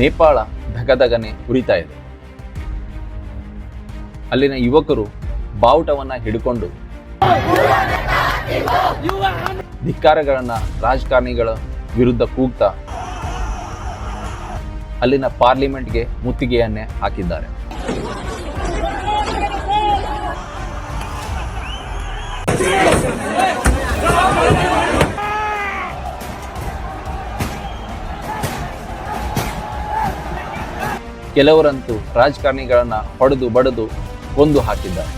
ನೇಪಾಳ ಧಗಧಗನೆ ಉರಿತಾ ಇದೆ. ಅಲ್ಲಿನ ಯುವಕರು ಬಾವುಟವನ್ನು ಹಿಡ್ಕೊಂಡು ಧಿಕ್ಕಾರಗಳನ್ನು ರಾಜಕಾರಣಿಗಳ ವಿರುದ್ಧ ಕೂಗ್ತಾ ಅಲ್ಲಿನ ಪಾರ್ಲಿಮೆಂಟ್ಗೆ ಮುತ್ತಿಗೆಯನ್ನೇ ಹಾಕಿದ್ದಾರೆ. ಕೆಲವರಂತೂ ರಾಜಕಾರಣಿಗಳನ್ನ ಹೊಡೆದು ಬಡಿದು ಕೊಂದು ಹಾಕಿದ್ದಾರೆ.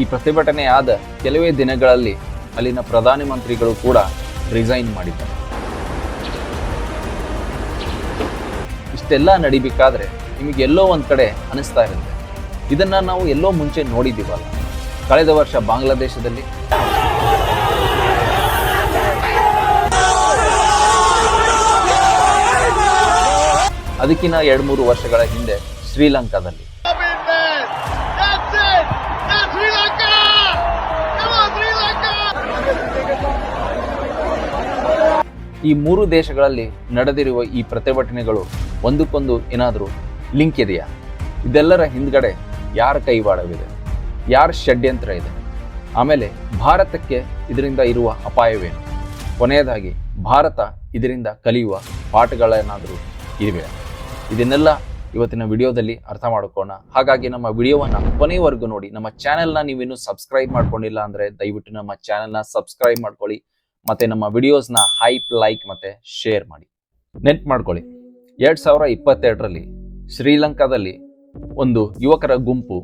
ಈ ಪ್ರತಿಭಟನೆ ಆದ ಕೆಲವೇ ದಿನಗಳಲ್ಲಿ ಅಲ್ಲಿನ ಪ್ರಧಾನಿ ಮಂತ್ರಿಗಳು ಕೂಡ ರಿಸೈನ್ ಮಾಡಿದ್ದಾರೆ. ಇಷ್ಟೆಲ್ಲ ನಡಿಬೇಕಾದ್ರೆ ನಿಮಗೆ ಎಲ್ಲೋ ಒಂದು ಕಡೆ ಅನಿಸ್ತಾ ಇರುತ್ತೆ. ಇದನ್ನ ನಾವು ಎಲ್ಲೋ ಮುಂಚೆ ನೋಡಿದ್ದೀವಲ್ಲ. ಕಳೆದ ವರ್ಷ ಬಾಂಗ್ಲಾದೇಶದಲ್ಲಿ ಅದಕ್ಕಿಂತ ಎರಡು ಮೂರು ವರ್ಷಗಳ ಹಿಂದೆ ಶ್ರೀಲಂಕಾದಲ್ಲಿ. ಈ ಮೂರು ದೇಶಗಳಲ್ಲಿ ನಡೆದಿರುವ ಈ ಪ್ರತಿಭಟನೆಗಳು ಒಂದಕ್ಕೊಂದು ಏನಾದರೂ ಲಿಂಕ್ ಇದೆಯಾ? ಇದೆಲ್ಲರ ಹಿಂದ್ಗಡೆ ಯಾರ ಕೈವಾಡವಿದೆ? ಯಾರ ಷಡ್ಯಂತ್ರ ಇದೆ? ಆಮೇಲೆ ಭಾರತಕ್ಕೆ ಇದರಿಂದ ಇರುವ ಅಪಾಯವೇನು? ಕೊನೆಯದಾಗಿ ಭಾರತ ಇದರಿಂದ ಕಲಿಯುವ ಪಾಠಗಳೇನಾದರೂ ಇವೆ ಇದನ್ನೆಲ್ಲ ಇವತ್ತಿನ ವಿಡಿಯೋದಲ್ಲಿ ಅರ್ಥ ಮಾಡ್ಕೋಣ ಹಾಗಾಗಿ ನಮ್ಮ ವಿಡಿಯೋವನ್ನು ಕೊನೆಯವರೆಗೂ ನೋಡಿ. ನಮ್ಮ ಚಾನೆಲ್ನ ನೀವಿನ್ನೂ ಸಬ್ಸ್ಕ್ರೈಬ್ ಮಾಡ್ಕೊಂಡಿಲ್ಲ ಅಂದರೆ ದಯವಿಟ್ಟು ನಮ್ಮ ಚಾನೆಲ್ನ ಸಬ್ಸ್ಕ್ರೈಬ್ ಮಾಡ್ಕೊಳ್ಳಿ. ಮತ್ತೆ ನಮ್ಮ ವಿಡಿಯೋಸ್ನ ಹೈಪ್, ಲೈಕ್ ಮತ್ತೆ ಶೇರ್ ಮಾಡಿ. ನೆನ್ಪು ಮಾಡ್ಕೊಳ್ಳಿ. ಎರಡು ಸಾವಿರ ಇಪ್ಪತ್ತೆರಡರಲ್ಲಿ ಶ್ರೀಲಂಕಾದಲ್ಲಿ ಒಂದು ಯುವಕರ ಗುಂಪು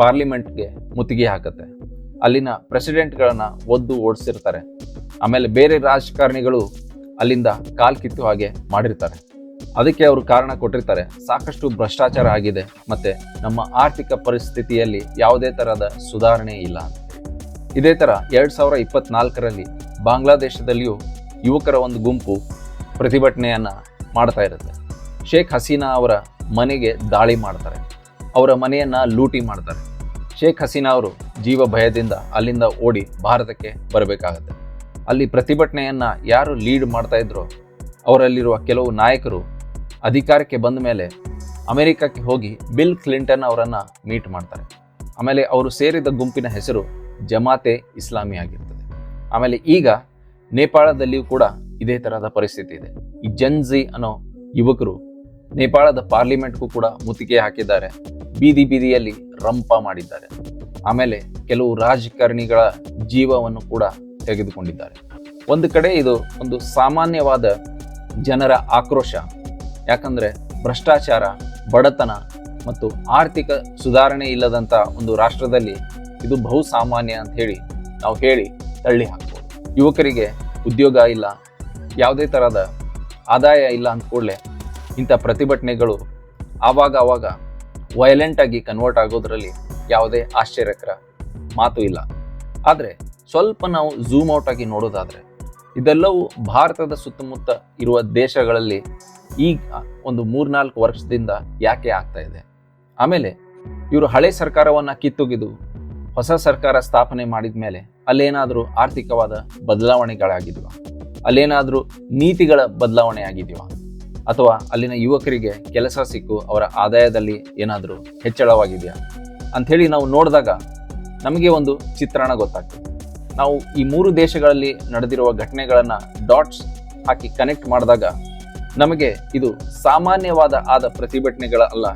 ಪಾರ್ಲಿಮೆಂಟ್ಗೆ ಮುತ್ತಿಗೆ ಹಾಕುತ್ತೆ. ಅಲ್ಲಿನ ಪ್ರೆಸಿಡೆಂಟ್ಗಳನ್ನು ಒದ್ದು ಓಡಿಸಿರ್ತಾರೆ. ಆಮೇಲೆ ಬೇರೆ ರಾಜಕಾರಣಿಗಳು ಅಲ್ಲಿಂದ ಕಾಲ್ ಕಿತ್ತು ಹಾಗೆ ಮಾಡಿರ್ತಾರೆ. ಅದಕ್ಕೆ ಅವರು ಕಾರಣ ಕೊಟ್ಟಿರ್ತಾರೆ. ಸಾಕಷ್ಟು ಭ್ರಷ್ಟಾಚಾರ ಆಗಿದೆ ಮತ್ತೆ ನಮ್ಮ ಆರ್ಥಿಕ ಪರಿಸ್ಥಿತಿಯಲ್ಲಿ ಯಾವುದೇ ತರಹದ ಸುಧಾರಣೆ ಇಲ್ಲ ಇದೇ ತರ ಎರಡ್ ಸಾವಿರ ಇಪ್ಪತ್ನಾಲ್ಕರಲ್ಲಿ ಬಾಂಗ್ಲಾದೇಶದಲ್ಲಿಯೂ ಯುವಕರ ಒಂದು ಗುಂಪು ಪ್ರತಿಭಟನೆಯನ್ನ ಮಾಡ್ತಾ ಇರುತ್ತೆ. ಶೇಖ್ ಹಸೀನಾ ಅವರ ಮನೆಗೆ ದಾಳಿ ಮಾಡ್ತಾರೆ. ಅವರ ಮನೆಯನ್ನ ಲೂಟಿ ಮಾಡ್ತಾರೆ. ಶೇಖ್ ಹಸೀನಾ ಅವರು ಜೀವ ಭಯದಿಂದ ಅಲ್ಲಿಂದ ಓಡಿ ಭಾರತಕ್ಕೆ ಬರಬೇಕಾಗತ್ತೆ. ಅಲ್ಲಿ ಪ್ರತಿಭಟನೆಯನ್ನ ಯಾರು ಲೀಡ್ ಮಾಡ್ತಾ ಇದ್ರೋ ಅವರಲ್ಲಿರುವ ಕೆಲವು ನಾಯಕರು ಅಧಿಕಾರಕ್ಕೆ ಬಂದ ಮೇಲೆ ಅಮೆರಿಕಕ್ಕೆ ಹೋಗಿ ಬಿಲ್ ಕ್ಲಿಂಟನ್ ಅವರನ್ನು ಮೀಟ್ ಮಾಡ್ತಾರೆ. ಆಮೇಲೆ ಅವರು ಸೇರಿದ ಗುಂಪಿನ ಹೆಸರು ಜಮಾತೆ ಇಸ್ಲಾಮಿ ಆಗಿರ್ತದೆ. ಆಮೇಲೆ ಈಗ ನೇಪಾಳದಲ್ಲಿಯೂ ಕೂಡ ಇದೇ ತರಹದ ಪರಿಸ್ಥಿತಿ ಇದೆ. ಈ ಜನ್ಜಿ ಅನ್ನೋ ಯುವಕರು ನೇಪಾಳದ ಪಾರ್ಲಿಮೆಂಟ್ಗೂ ಕೂಡ ಮುತ್ತಿಗೆ ಹಾಕಿದ್ದಾರೆ. ಬೀದಿ ಬೀದಿಯಲ್ಲಿ ರಂಪ ಮಾಡಿದ್ದಾರೆ. ಆಮೇಲೆ ಕೆಲವು ರಾಜಕಾರಣಿಗಳ ಜೀವವನ್ನು ಕೂಡ ತೆಗೆದುಕೊಂಡಿದ್ದಾರೆ. ಒಂದು ಕಡೆ ಇದು ಒಂದು ಸಾಮಾನ್ಯವಾದ ಜನರ ಆಕ್ರೋಶ ಯಾಕಂದ್ರೆ ಭ್ರಷ್ಟಾಚಾರ, ಬಡತನ ಮತ್ತು ಆರ್ಥಿಕ ಸುಧಾರಣೆ ಇಲ್ಲದಂಥ ಒಂದು ರಾಷ್ಟ್ರದಲ್ಲಿ ಇದು ಬಹುಸಾಮಾನ್ಯ ಅಂತ ಹೇಳಿ ನಾವು ಹೇಳಿ ತಳ್ಳಿ ಹಾಕ್ಬೋದು. ಯುವಕರಿಗೆ ಉದ್ಯೋಗ ಇಲ್ಲ, ಯಾವುದೇ ಥರದ ಆದಾಯ ಇಲ್ಲ ಅಂತ ಕೂಡಲೇ ಇಂಥ ಪ್ರತಿಭಟನೆಗಳು ಆವಾಗ ಆವಾಗ ವೈಲೆಂಟ್ ಆಗಿ ಕನ್ವರ್ಟ್ ಆಗೋದ್ರಲ್ಲಿ ಯಾವುದೇ ಆಶ್ಚರ್ಯಕರ ಮಾತು ಇಲ್ಲ. ಆದರೆ ಸ್ವಲ್ಪ ನಾವು ಝೂಮ್ ಔಟ್ ಆಗಿ ನೋಡೋದಾದ್ರೆ, ಇದೆಲ್ಲವೂ ಭಾರತದ ಸುತ್ತಮುತ್ತ ಇರುವ ದೇಶಗಳಲ್ಲಿ ಈಗ ಒಂದು ಮೂರ್ನಾಲ್ಕು ವರ್ಷದಿಂದ ಯಾಕೆ ಆಗ್ತಾ ಇದೆ? ಆಮೇಲೆ ಇವರು ಹಳೆ ಸರ್ಕಾರವನ್ನ ಕಿತ್ತೊಗೆದು ಹೊಸ ಸರ್ಕಾರ ಸ್ಥಾಪನೆ ಮಾಡಿದ ಮೇಲೆ ಅಲ್ಲೇನಾದರೂ ಆರ್ಥಿಕವಾದ ಬದಲಾವಣೆಗಳಾಗಿದೆಯಾ? ಅಲ್ಲೇನಾದರೂ ನೀತಿಗಳ ಬದಲಾವಣೆ ಆಗಿದೆಯಾ ಅಥವಾ ಅಲ್ಲಿನ ಯುವಕರಿಗೆ ಕೆಲಸ ಸಿಕ್ಕು ಅವರ ಆದಾಯದಲ್ಲಿ ಏನಾದರೂ ಹೆಚ್ಚಳವಾಗಿದೆಯಾ? ಅಂಥೇಳಿ ನಾವು ನೋಡಿದಾಗ ನಮಗೆ ಒಂದು ಚಿತ್ರಣ ಗೊತ್ತಾಗ್ತದೆ. ನಾವು ಈ ಮೂರು ದೇಶಗಳಲ್ಲಿ ನಡೆದಿರುವ ಘಟನೆಗಳನ್ನು ಡಾಟ್ಸ್ ಹಾಕಿ ಕನೆಕ್ಟ್ ಮಾಡಿದಾಗ ನಮಗೆ ಇದು ಸಾಮಾನ್ಯವಾದ ಆದ ಪ್ರತಿಭಟನೆಗಳ ಅಲ್ಲ.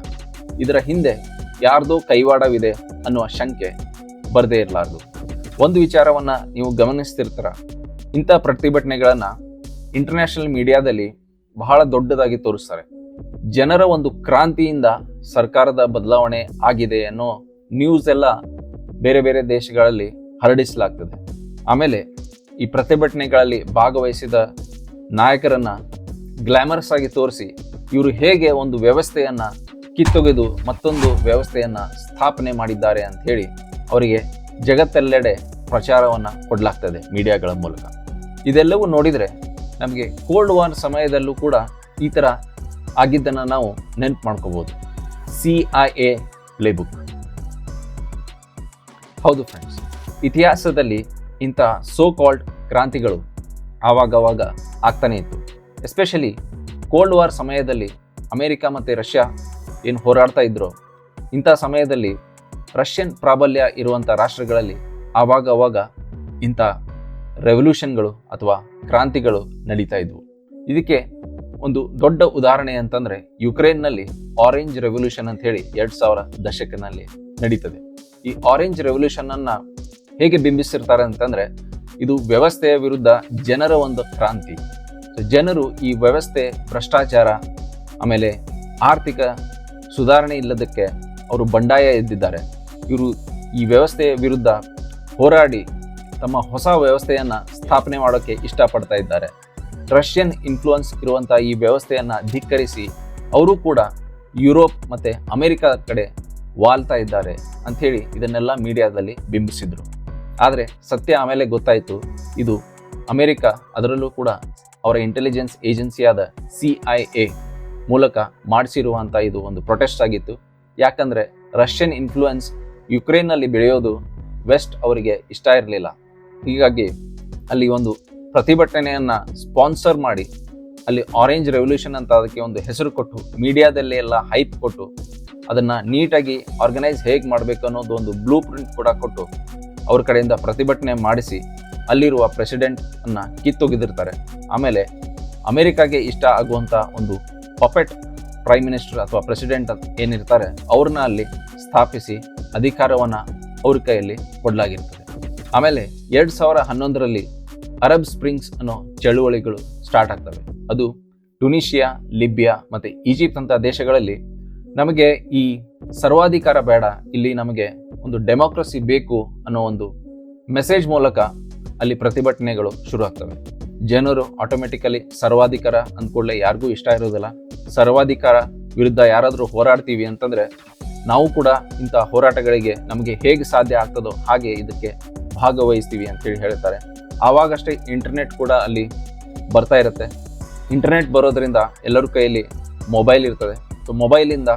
ಇದರ ಹಿಂದೆ ಯಾರ್ದೋ ಕೈವಾಡವಿದೆ ಅನ್ನುವ ಶಂಕೆ ಬರದೇ ಇರಲಾರ್ದು. ಒಂದು ವಿಚಾರವನ್ನ ನೀವು ಗಮನಿಸ್ತಿರ್ತೀರ? ಇಂಥ ಪ್ರತಿಭಟನೆಗಳನ್ನು ಇಂಟರ್ನ್ಯಾಷನಲ್ ಮೀಡಿಯಾದಲ್ಲಿ ಬಹಳ ದೊಡ್ಡದಾಗಿ ತೋರಿಸ್ತಾರೆ. ಜನರ ಒಂದು ಕ್ರಾಂತಿಯಿಂದ ಸರ್ಕಾರದ ಬದಲಾವಣೆ ಆಗಿದೆ ಅನ್ನೋ ನ್ಯೂಸ್ ಎಲ್ಲ ಬೇರೆ ಬೇರೆ ದೇಶಗಳಲ್ಲಿ ಹರಡಿಸಲಾಗ್ತದೆ. ಆಮೇಲೆ ಈ ಪ್ರತಿಭಟನೆಗಳಲ್ಲಿ ಭಾಗವಹಿಸಿದ ನಾಯಕರನ್ನ ಗ್ಲಾಮರಸ್ ಆಗಿ ತೋರಿಸಿ ಇವರು ಹೇಗೆ ಒಂದು ವ್ಯವಸ್ಥೆಯನ್ನ ಕಿತ್ತೊಗೆದು ಮತ್ತೊಂದು ವ್ಯವಸ್ಥೆಯನ್ನ ಸ್ಥಾಪನೆ ಮಾಡಿದ್ದಾರೆ ಅಂತ ಹೇಳಿ ಅವರಿಗೆ ಜಗತ್ತೆಲ್ಲೆಡೆ ಪ್ರಚಾರವನ್ನ ಕೊಡಲಾಗ್ತದೆ ಮೀಡಿಯಾಗಳ ಮೂಲಕ. ಇದೆಲ್ಲವೂ ನೋಡಿದರೆ ನಮಗೆ ಕೋಲ್ಡ್ ವಾರ್ ಸಮಯದಲ್ಲೂ ಕೂಡ ಈ ಥರ ಆಗಿದ್ದನ್ನು ನಾವು ನೆನಪು ಮಾಡ್ಕೋಬೋದು. ಸಿ ಐ ಎ ಪ್ಲೇಬುಕ್ ಹೌದು ಫ್ರೆಂಡ್ಸ್ ಇತಿಹಾಸದಲ್ಲಿ ಇಂಥ ಸೋ ಕಾಲ್ಡ್ ಕ್ರಾಂತಿಗಳು ಆವಾಗವಾಗ ಆಗ್ತಾನೇ ಇತ್ತು. ಎಸ್ಪೆಷಲಿ ಕೋಲ್ಡ್ ವಾರ್ ಸಮಯದಲ್ಲಿ ಅಮೇರಿಕ ಮತ್ತು ರಷ್ಯಾ ಏನು ಹೋರಾಡ್ತಾ ಇದ್ರು, ಇಂಥ ಸಮಯದಲ್ಲಿ ರಷ್ಯನ್ ಪ್ರಾಬಲ್ಯ ಇರುವಂಥ ರಾಷ್ಟ್ರಗಳಲ್ಲಿ ಆವಾಗ ಅವಾಗ ಇಂಥ ರೆವಲ್ಯೂಷನ್ಗಳು ಅಥವಾ ಕ್ರಾಂತಿಗಳು ನಡೀತಾ ಇದ್ವು. ಇದಕ್ಕೆ ಒಂದು ದೊಡ್ಡ ಉದಾಹರಣೆ ಅಂತಂದರೆ ಯುಕ್ರೇನ್ನಲ್ಲಿ ಆರೆಂಜ್ ರೆವಲ್ಯೂಷನ್ ಅಂತ ಹೇಳಿ ಎರಡು ಸಾವಿರ ದಶಕನಲ್ಲಿ ನಡೀತದೆ. ಈ ಆರೆಂಜ್ ರೆವಲ್ಯೂಷನನ್ನು ಹೇಗೆ ಬಿಂಬಿಸಿರ್ತಾರೆ ಅಂತಂದರೆ ಇದು ವ್ಯವಸ್ಥೆಯ ವಿರುದ್ಧ ಜನರ ಒಂದು ಕ್ರಾಂತಿ. ಜನರು ಈ ವ್ಯವಸ್ಥೆ, ಭ್ರಷ್ಟಾಚಾರ, ಆಮೇಲೆ ಆರ್ಥಿಕ ಸುಧಾರಣೆ ಇಲ್ಲದಕ್ಕೆ ಅವರು ಬಂಡಾಯ ಎದ್ದಿದ್ದಾರೆ. ಇವರು ಈ ವ್ಯವಸ್ಥೆಯ ವಿರುದ್ಧ ಹೋರಾಡಿ ತಮ್ಮ ಹೊಸ ವ್ಯವಸ್ಥೆಯನ್ನು ಸ್ಥಾಪನೆ ಮಾಡೋಕ್ಕೆ ಇಷ್ಟಪಡ್ತಾ ಇದ್ದಾರೆ. ರಷ್ಯನ್ ಇನ್ಫ್ಲುಯೆನ್ಸ್ ಇರುವಂಥ ಈ ವ್ಯವಸ್ಥೆಯನ್ನು ಧಿಕ್ಕರಿಸಿ ಅವರು ಕೂಡ ಯುರೋಪ್ ಮತ್ತೆ ಅಮೆರಿಕ ಕಡೆ ವಾಲ್ತಾ ಇದ್ದಾರೆ ಅಂಥೇಳಿ ಇದನ್ನೆಲ್ಲ ಮೀಡಿಯಾದಲ್ಲಿ ಬಿಂಬಿಸಿದರು. ಆದರೆ ಸತ್ಯ ಆಮೇಲೆ ಗೊತ್ತಾಯಿತು. ಇದು ಅಮೆರಿಕ ಅದರಲ್ಲೂ ಕೂಡ ಅವರ ಇಂಟೆಲಿಜೆನ್ಸ್ ಏಜೆನ್ಸಿಯಾದ ಸಿ ಐ ಎ ಮೂಲಕ ಮಾಡಿಸಿರುವಂಥ ಇದು ಒಂದು ಪ್ರೊಟೆಸ್ಟ್ ಆಗಿತ್ತು. ಯಾಕಂದರೆ ರಷ್ಯನ್ ಇನ್ಫ್ಲೂಯೆನ್ಸ್ ಯುಕ್ರೇನ್ನಲ್ಲಿ ಬೆಳೆಯೋದು ವೆಸ್ಟ್ ಅವರಿಗೆ ಇಷ್ಟ ಇರಲಿಲ್ಲ. ಹೀಗಾಗಿ ಅಲ್ಲಿ ಒಂದು ಪ್ರತಿಭಟನೆಯನ್ನು ಸ್ಪಾನ್ಸರ್ ಮಾಡಿ ಅಲ್ಲಿ ಆರೆಂಜ್ ರೆವಲ್ಯೂಷನ್ ಅಂತ ಅದಕ್ಕೆ ಒಂದು ಹೆಸರು ಕೊಟ್ಟು ಮೀಡಿಯಾದಲ್ಲಿ ಎಲ್ಲ ಹೈಪ್ ಕೊಟ್ಟು, ಅದನ್ನು ನೀಟಾಗಿ ಆರ್ಗನೈಸ್ ಹೇಗೆ ಮಾಡಬೇಕು ಅನ್ನೋದು ಒಂದು ಬ್ಲೂ ಪ್ರಿಂಟ್ ಕೂಡ ಕೊಟ್ಟು ಅವ್ರ ಕಡೆಯಿಂದ ಪ್ರತಿಭಟನೆ ಮಾಡಿಸಿ ಅಲ್ಲಿರುವ ಪ್ರೆಸಿಡೆಂಟ್ ಅನ್ನ ಕಿತ್ತೊಗೆದಿರ್ತಾರೆ. ಆಮೇಲೆ ಅಮೆರಿಕಾಗೆ ಇಷ್ಟ ಆಗುವಂಥ ಒಂದು ಪಪೆಟ್ ಪ್ರೈಮ್ ಮಿನಿಸ್ಟರ್ ಅಥವಾ ಪ್ರೆಸಿಡೆಂಟ್ ಏನಿರ್ತಾರೆ, ಅವ್ರನ್ನ ಅಲ್ಲಿ ಸ್ಥಾಪಿಸಿ ಅಧಿಕಾರವನ್ನು ಅವ್ರ ಕೈಯಲ್ಲಿ ಕೊಡಲಾಗಿರ್ತದೆ. ಆಮೇಲೆ ಎರಡು ಸಾವಿರ ಹನ್ನೊಂದರಲ್ಲಿ ಅರಬ್ ಸ್ಪ್ರಿಂಗ್ಸ್ ಅನ್ನೋ ಚಳುವಳಿಗಳು ಸ್ಟಾರ್ಟ್ ಆಗ್ತವೆ. ಅದು ಟುನಿಷಿಯಾ ಲಿಬಿಯಾ ಮತ್ತು ಈಜಿಪ್ಟ್ ಅಂತ ದೇಶಗಳಲ್ಲಿ ನಮಗೆ ಈ ಸರ್ವಾಧಿಕಾರ ಬೇಡ, ಇಲ್ಲಿ ನಮಗೆ ಒಂದು ಡೆಮೋಕ್ರಸಿ ಬೇಕು ಅನ್ನೋ ಒಂದು ಮೆಸೇಜ್ ಮೂಲಕ ಅಲ್ಲಿ ಪ್ರತಿಭಟನೆಗಳು ಶುರು ಆಗ್ತವೆ. ಜನರು ಆಟೋಮೆಟಿಕಲಿ ಸರ್ವಾಧಿಕಾರ ಅಂದ್ಕೊಳ್ಳೆ ಯಾರಿಗೂ ಇಷ್ಟ ಇರೋದಿಲ್ಲ. ಸರ್ವಾಧಿಕಾರ ವಿರುದ್ಧ ಯಾರಾದರೂ ಹೋರಾಡ್ತೀವಿ ಅಂತಂದರೆ ನಾವು ಕೂಡ ಇಂಥ ಹೋರಾಟಗಳಿಗೆ ನಮಗೆ ಹೇಗೆ ಸಾಧ್ಯ ಆಗ್ತದೋ ಹಾಗೆ ಇದಕ್ಕೆ ಭಾಗವಹಿಸ್ತೀವಿ ಅಂತೇಳಿ ಹೇಳ್ತಾರೆ. ಆವಾಗಷ್ಟೇ ಇಂಟರ್ನೆಟ್ ಕೂಡ ಅಲ್ಲಿ ಬರ್ತಾ ಇರುತ್ತೆ. ಇಂಟರ್ನೆಟ್ ಬರೋದ್ರಿಂದ ಎಲ್ಲರ ಕೈಯಲ್ಲಿ ಮೊಬೈಲ್ ಇರ್ತದೆ. ಸೊ ಮೊಬೈಲಿಂದ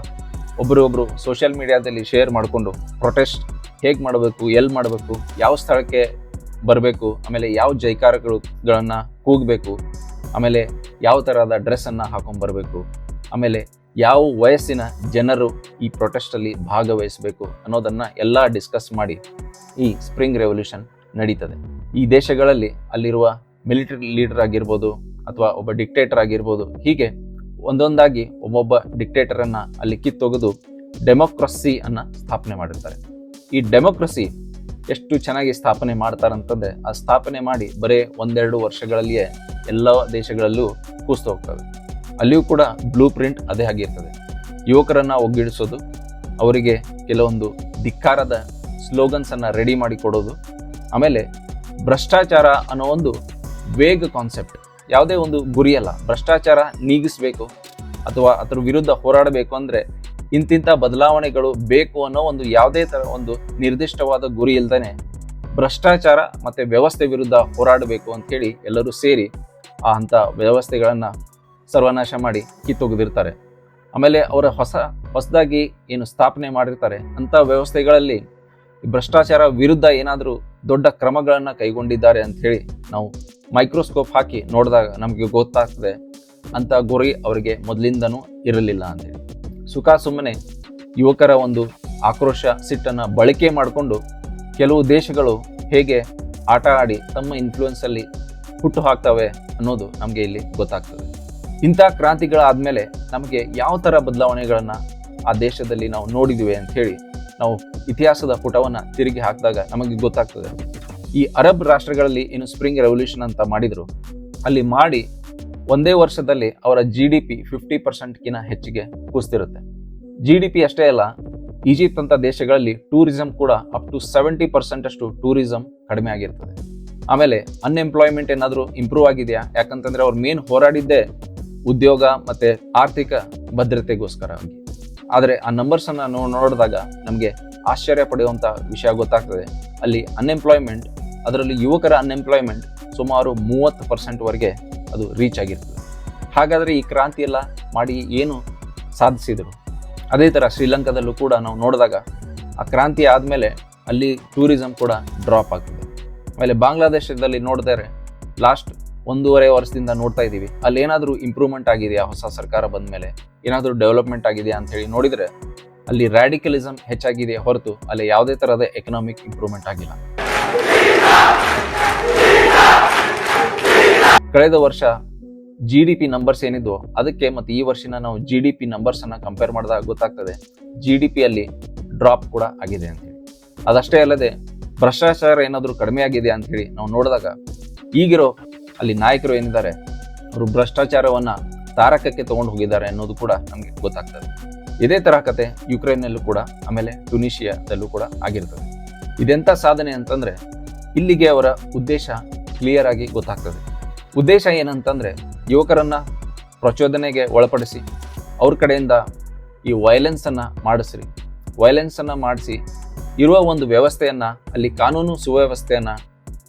ಒಬ್ಬರೊಬ್ಬರು ಸೋಷಿಯಲ್ ಮೀಡಿಯಾದಲ್ಲಿ ಶೇರ್ ಮಾಡಿಕೊಂಡು ಪ್ರೊಟೆಸ್ಟ್ ಹೇಗೆ ಮಾಡಬೇಕು ಎಲ್ಲಿ ಮಾಡಬೇಕು, ಯಾವ ಸ್ಥಳಕ್ಕೆ ಬರಬೇಕು, ಆಮೇಲೆ ಯಾವ ಜೈಕಾರಗಳನ್ನು ಕೂಗಬೇಕು, ಆಮೇಲೆ ಯಾವ ಥರದ ಡ್ರೆಸ್ಸನ್ನು ಹಾಕೊಂಡು ಬರಬೇಕು, ಆಮೇಲೆ ಯಾವ ವಯಸ್ಸಿನ ಜನರು ಈ ಪ್ರೊಟೆಸ್ಟಲ್ಲಿ ಭಾಗವಹಿಸಬೇಕು ಅನ್ನೋದನ್ನು ಎಲ್ಲ ಡಿಸ್ಕಸ್ ಮಾಡಿ ಈ ಸ್ಪ್ರಿಂಗ್ ರೆವಲ್ಯೂಷನ್ ನಡೀತದೆ. ಈ ದೇಶಗಳಲ್ಲಿ ಅಲ್ಲಿರುವ ಮಿಲಿಟರಿ ಲೀಡರ್ ಆಗಿರ್ಬೋದು ಅಥವಾ ಒಬ್ಬ ಡಿಕ್ಟೇಟರ್ ಆಗಿರ್ಬೋದು, ಹೀಗೆ ಒಂದೊಂದಾಗಿ ಒಬ್ಬೊಬ್ಬ ಡಿಕ್ಟೇಟರನ್ನು ಅಲ್ಲಿ ಕಿತ್ತೊಗೆದು ಡೆಮೋಕ್ರಸಿ ಅನ್ನು ಸ್ಥಾಪನೆ ಮಾಡಿರ್ತಾರೆ. ಈ ಡೆಮೋಕ್ರಸಿ ಎಷ್ಟು ಚೆನ್ನಾಗಿ ಸ್ಥಾಪನೆ ಮಾಡ್ತಾರಂತಂದ್ರೆ ಆ ಸ್ಥಾಪನೆ ಮಾಡಿ ಬರೀ ಒಂದೆರಡು ವರ್ಷಗಳಲ್ಲಿಯೇ ಎಲ್ಲ ದೇಶಗಳಲ್ಲೂ ಕೂಸ್ತು ಹೋಗ್ತವೆ. ಅಲ್ಲಿಯೂ ಕೂಡ ಬ್ಲೂ ಪ್ರಿಂಟ್ ಅದೇ ಆಗಿರ್ತದೆ. ಯುವಕರನ್ನು ಒಗ್ಗಿಡಿಸೋದು, ಅವರಿಗೆ ಕೆಲವೊಂದು ಧಿಕ್ಕಾರದ ಸ್ಲೋಗನ್ಸ್ ಅನ್ನ ರೆಡಿ ಮಾಡಿ ಕೊಡೋದು, ಆಮೇಲೆ ಭ್ರಷ್ಟಾಚಾರ ಅನ್ನೋ ಒಂದು ವೇಗ ಕಾನ್ಸೆಪ್ಟ್ ಯಾವುದೇ ಒಂದು ಗುರಿಯಲ್ಲ. ಭ್ರಷ್ಟಾಚಾರ ನೀಗಿಸಬೇಕು ಅಥವಾ ಅದರ ವಿರುದ್ಧ ಹೋರಾಡಬೇಕು ಅಂದ್ರೆ ಇಂತಿಂಥ ಬದಲಾವಣೆಗಳು ಬೇಕು ಅನ್ನೋ ಒಂದು ಯಾವುದೇ ಥರ ಒಂದು ನಿರ್ದಿಷ್ಟವಾದ ಗುರಿ ಇಲ್ದೇನೆ ಭ್ರಷ್ಟಾಚಾರ ಮತ್ತು ವ್ಯವಸ್ಥೆ ವಿರುದ್ಧ ಹೋರಾಡಬೇಕು ಅಂಥೇಳಿ ಎಲ್ಲರೂ ಸೇರಿ ಆ ಅಂಥ ವ್ಯವಸ್ಥೆಗಳನ್ನು ಸರ್ವನಾಶ ಮಾಡಿ ಕಿತ್ತೊಗೆದಿರ್ತಾರೆ. ಆಮೇಲೆ ಅವರ ಹೊಸ, ಹೊಸದಾಗಿ ಏನು ಸ್ಥಾಪನೆ ಮಾಡಿರ್ತಾರೆ, ಅಂಥ ವ್ಯವಸ್ಥೆಗಳಲ್ಲಿ ಭ್ರಷ್ಟಾಚಾರ ವಿರುದ್ಧ ಏನಾದರೂ ದೊಡ್ಡ ಕ್ರಮಗಳನ್ನು ಕೈಗೊಂಡಿದ್ದಾರೆ ಅಂಥೇಳಿ ನಾವು ಮೈಕ್ರೋಸ್ಕೋಪ್ ಹಾಕಿ ನೋಡಿದಾಗ ನಮಗೆ ಗೊತ್ತಾಗ್ತದೆ. ಅಂತ ಗುರಿ ಅವರಿಗೆ ಮೊದಲಿಂದನೂ ಇರಲಿಲ್ಲ ಅಂತೇಳಿ ಸುಖ ಸುಮ್ಮನೆ ಯುವಕರ ಒಂದು ಆಕ್ರೋಶ ಸಿಟ್ಟನ್ನು ಬಳಕೆ ಮಾಡಿಕೊಂಡು ಕೆಲವು ದೇಶಗಳು ಹೇಗೆ ಆಟ ಆಡಿ ತಮ್ಮ ಇನ್ಫ್ಲೂಯೆನ್ಸಲ್ಲಿ ಹುಟ್ಟು ಹಾಕ್ತವೆ ಅನ್ನೋದು ನಮಗೆ ಇಲ್ಲಿ ಗೊತ್ತಾಗ್ತದೆ. ಇಂಥ ಕ್ರಾಂತಿಗಳಾದಮೇಲೆ ನಮಗೆ ಯಾವ ಥರ ಬದಲಾವಣೆಗಳನ್ನು ಆ ದೇಶದಲ್ಲಿ ನಾವು ನೋಡಿದ್ವಿ ಅಂತ ಹೇಳಿ ನಾವು ಇತಿಹಾಸದ ಪುಟವನ್ನು ತಿರುಗಿ ಹಾಕಿದಾಗ ನಮಗೆ ಗೊತ್ತಾಗ್ತದೆ. ಈ ಅರಬ್ ರಾಷ್ಟ್ರಗಳಲ್ಲಿ ಏನು ಸ್ಪ್ರಿಂಗ್ ರೆವಲ್ಯೂಷನ್ ಅಂತ ಮಾಡಿದ್ರು, ಅಲ್ಲಿ ಮಾಡಿ ಒಂದೇ ವರ್ಷದಲ್ಲಿ ಅವರ ಜಿ ಡಿ ಪಿ ಫಿಫ್ಟಿ ಪರ್ಸೆಂಟ್ಗಿನ ಹೆಚ್ಚಿಗೆ ಕುಸ್ತಿರುತ್ತೆ ಜಿ ಡಿ ಪಿ ಅಷ್ಟೇ ಅಲ್ಲ, ಈಜಿಪ್ಟ್ ಅಂತ ದೇಶಗಳಲ್ಲಿ ಟೂರಿಸಂ ಕೂಡ ಅಪ್ ಟು ಸೆವೆಂಟಿ ಪರ್ಸೆಂಟ್ ಅಷ್ಟು ಟೂರಿಸಂ ಕಡಿಮೆ ಆಗಿರ್ತದೆ. ಆಮೇಲೆ ಅನ್ಎಂಪ್ಲಾಯ್ಮೆಂಟ್ ಏನಾದರೂ ಇಂಪ್ರೂವ್ ಆಗಿದೆಯಾ? ಯಾಕಂತಂದ್ರೆ ಅವ್ರು ಮೇನ್ ಹೋರಾಡಿದ್ದೇ ಉದ್ಯೋಗ ಮತ್ತೆ ಆರ್ಥಿಕ ಭದ್ರತೆಗೋಸ್ಕರ. ಆದರೆ ಆ ನಂಬರ್ಸ್ ಅನ್ನ ನಾವು ನೋಡಿದಾಗ ನಮಗೆ ಆಶ್ಚರ್ಯ ಪಡೆಯುವಂಥ ವಿಷಯ ಗೊತ್ತಾಗ್ತದೆ. ಅಲ್ಲಿ ಅನ್ಎಂಪ್ಲಾಯ್ಮೆಂಟ್ ಅದರಲ್ಲಿ ಯುವಕರ ಅನ್ಎಂಪ್ಲಾಯ್ಮೆಂಟ್ ಸುಮಾರು ಮೂವತ್ತು ಪರ್ಸೆಂಟ್ ವರೆಗೆ ಅದು ರೀಚ್ ಆಗಿರ್ತದೆ. ಹಾಗಾದ್ರೆ ಈ ಕ್ರಾಂತಿ ಎಲ್ಲ ಮಾಡಿ ಏನು ಸಾಧಿಸಿದರು? ಅದೇ ಥರ ಶ್ರೀಲಂಕಾದಲ್ಲೂ ಕೂಡ ನಾವು ನೋಡಿದಾಗ ಆ ಕ್ರಾಂತಿ ಆದಮೇಲೆ ಅಲ್ಲಿ ಟೂರಿಸಮ್ ಕೂಡ ಡ್ರಾಪ್ ಆಗ್ತದೆ. ಆಮೇಲೆ ಬಾಂಗ್ಲಾದೇಶದಲ್ಲಿ ನೋಡಿದರೆ ಲಾಸ್ಟ್ ಒಂದೂವರೆ ವರ್ಷದಿಂದ ನೋಡ್ತಾ ಇದ್ದೀವಿ. ಅಲ್ಲಿ ಏನಾದರೂ ಇಂಪ್ರೂವ್ಮೆಂಟ್ ಆಗಿದೆಯಾ ಹೊಸ ಸರ್ಕಾರ ಬಂದ ಮೇಲೆ ಏನಾದರೂ ಡೆವಲಪ್ಮೆಂಟ್ ಆಗಿದೆಯಾ ಅಂತ ಹೇಳಿ ನೋಡಿದರೆ ಅಲ್ಲಿ ರ್ಯಾಡಿಕಲಿಸಮ್ ಹೆಚ್ಚಾಗಿದೆ ಹೊರತು ಅಲ್ಲಿ ಯಾವುದೇ ಥರದ ಎಕನಾಮಿಕ್ ಇಂಪ್ರೂವ್ಮೆಂಟ್ ಆಗಿಲ್ಲ. ಕಳೆದ ವರ್ಷ ಜಿ ಡಿ ಪಿ ನಂಬರ್ಸ್ ಏನಿದ್ವು ಅದಕ್ಕೆ ಮತ್ತು ಈ ವರ್ಷನ ನಾವು ಜಿ ಡಿ ಪಿ ನಂಬರ್ಸ್ ಅನ್ನ ಕಂಪೇರ್ ಮಾಡಿದಾಗ ಗೊತ್ತಾಗ್ತದೆ. ಜಿ ಡಿ ಪಿಯಲ್ಲಿ ಡ್ರಾಪ್ ಕೂಡ ಆಗಿದೆ ಅಂತ ಹೇಳಿ ಅದಷ್ಟೇ ಅಲ್ಲದೆ ಭ್ರಷ್ಟಾಚಾರ ಏನಾದರೂ ಕಡಿಮೆ ಆಗಿದೆ ಅಂತ ಹೇಳಿ ನಾವು ನೋಡಿದಾಗ ಈಗಿರೋ ಅಲ್ಲಿ ನಾಯಕರು ಏನಿದ್ದಾರೆ, ಅವರು ಭ್ರಷ್ಟಾಚಾರವನ್ನ ತಾರಕಕ್ಕೆ ತಗೊಂಡು ಹೋಗಿದ್ದಾರೆ ಅನ್ನೋದು ಕೂಡ ನಮಗೆ ಗೊತ್ತಾಗ್ತದೆ. ಇದೇ ತರಹ ಕತೆ ಯುಕ್ರೇನ್ನಲ್ಲೂ ಕೂಡ, ಆಮೇಲೆ ಟುನಿಷಿಯಾದಲ್ಲೂ ಕೂಡ ಆಗಿರ್ತದೆ. ಇದೆಂಥ ಸಾಧನೆ ಅಂತಂದ್ರೆ ಇಲ್ಲಿಗೆ ಅವರ ಉದ್ದೇಶ ಕ್ಲಿಯರ್ ಆಗಿ ಗೊತ್ತಾಗ್ತದೆ. ಉದ್ದೇಶ ಏನಂತಂದರೆ ಯುವಕರನ್ನು ಪ್ರಚೋದನೆಗೆ ಒಳಪಡಿಸಿ ಅವ್ರ ಕಡೆಯಿಂದ ಈ ವೈಲೆನ್ಸನ್ನು ಮಾಡಿಸ್ರಿ. ವೈಲೆನ್ಸನ್ನು ಮಾಡಿಸಿ ಇರುವ ಒಂದು ವ್ಯವಸ್ಥೆಯನ್ನು, ಅಲ್ಲಿ ಕಾನೂನು ಸುವ್ಯವಸ್ಥೆಯನ್ನು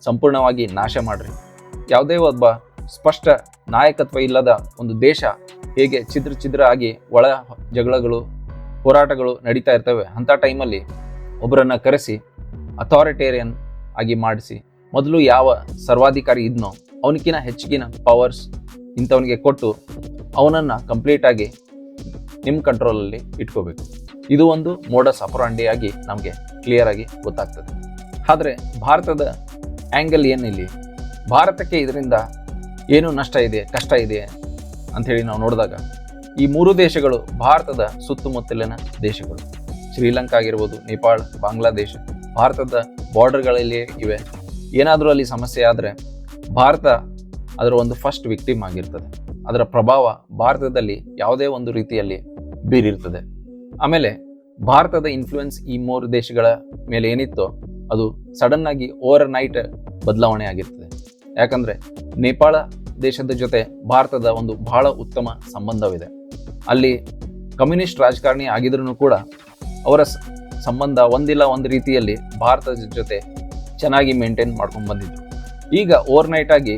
ಸಂಪೂರ್ಣವಾಗಿ ನಾಶ ಮಾಡಿರಿ. ಯಾವುದೇ ಒಬ್ಬ ಸ್ಪಷ್ಟ ನಾಯಕತ್ವ ಇಲ್ಲದ ಒಂದು ದೇಶ ಹೇಗೆ ಛಿದ್ರ ಛಿದ್ರ ಆಗಿ ಒಳ ಜಗಳಗಳು, ಹೋರಾಟಗಳು ನಡೀತಾ ಇರ್ತವೆ, ಅಂಥ ಟೈಮಲ್ಲಿ ಒಬ್ಬರನ್ನು ಕರೆಸಿ ಅಥಾರಿಟೇರಿಯನ್ ಆಗಿ ಮಾಡಿಸಿ, ಮೊದಲು ಯಾವ ಸರ್ವಾಧಿಕಾರಿ ಇದ್ನೋ ಅವನಕ್ಕಿಂತ ಹೆಚ್ಚಿಗಿನ ಪವರ್ಸ್ ಇಂಥವನಿಗೆ ಕೊಟ್ಟು ಅವನನ್ನು ಕಂಪ್ಲೀಟಾಗಿ ನಿಮ್ಮ ಕಂಟ್ರೋಲಲ್ಲಿ ಇಟ್ಕೋಬೇಕು. ಇದು ಒಂದು ಮೋಡಸ್ ಅಪರಾಂಡಿಯಾಗಿ ನಮಗೆ ಕ್ಲಿಯರ್ ಆಗಿ ಗೊತ್ತಾಗ್ತದೆ. ಆದರೆ ಭಾರತದ ಆ್ಯಂಗಲ್ ಏನಿಲ್ಲಿ? ಭಾರತಕ್ಕೆ ಇದರಿಂದ ಏನು ನಷ್ಟ ಇದೆ, ಕಷ್ಟ ಇದೆ ಅಂಥೇಳಿ ನಾವು ನೋಡಿದಾಗ ಈ ಮೂರು ದೇಶಗಳು ಭಾರತದ ಸುತ್ತಮುತ್ತಲಿನ ದೇಶಗಳು. ಶ್ರೀಲಂಕಾ ಆಗಿರ್ಬೋದು, ನೇಪಾಳ, ಬಾಂಗ್ಲಾದೇಶ, ಭಾರತದ ಬಾರ್ಡರ್ಗಳಲ್ಲಿಯೇ ಇವೆ. ಏನಾದರೂ ಅಲ್ಲಿ ಸಮಸ್ಯೆ ಆದರೆ ಭಾರತ ಅದರ ಒಂದು ಫಸ್ಟ್ ವಿಕ್ಟಿಮ್ ಆಗಿರ್ತದೆ. ಅದರ ಪ್ರಭಾವ ಭಾರತದಲ್ಲಿ ಯಾವುದೇ ಒಂದು ರೀತಿಯಲ್ಲಿ ಬೀರಿರ್ತದೆ. ಆಮೇಲೆ ಭಾರತದ ಇನ್ಫ್ಲುಯೆನ್ಸ್ ಈ ಮೂರು ದೇಶಗಳ ಮೇಲೆ ಏನಿತ್ತೋ ಅದು ಸಡನ್ ಆಗಿ ಓವರ್ ನೈಟ್ ಬದಲಾವಣೆ ಆಗಿರ್ತದೆ. ಯಾಕಂದರೆ ನೇಪಾಳ ದೇಶದ ಜೊತೆ ಭಾರತದ ಒಂದು ಬಹಳ ಉತ್ತಮ ಸಂಬಂಧವಿದೆ. ಅಲ್ಲಿ ಕಮ್ಯುನಿಸ್ಟ್ ರಾಜಕಾರಣಿ ಆಗಿದ್ರೂ ಕೂಡ ಅವರ ಸಂಬಂಧ ಒಂದಿಲ್ಲ ಒಂದು ರೀತಿಯಲ್ಲಿ ಭಾರತದ ಜೊತೆ ಚೆನ್ನಾಗಿ ಮೇಂಟೈನ್ ಮಾಡ್ಕೊಂಡು ಬಂದಿದ್ರು. ಈಗ ಓವರ್ ನೈಟ್ ಆಗಿ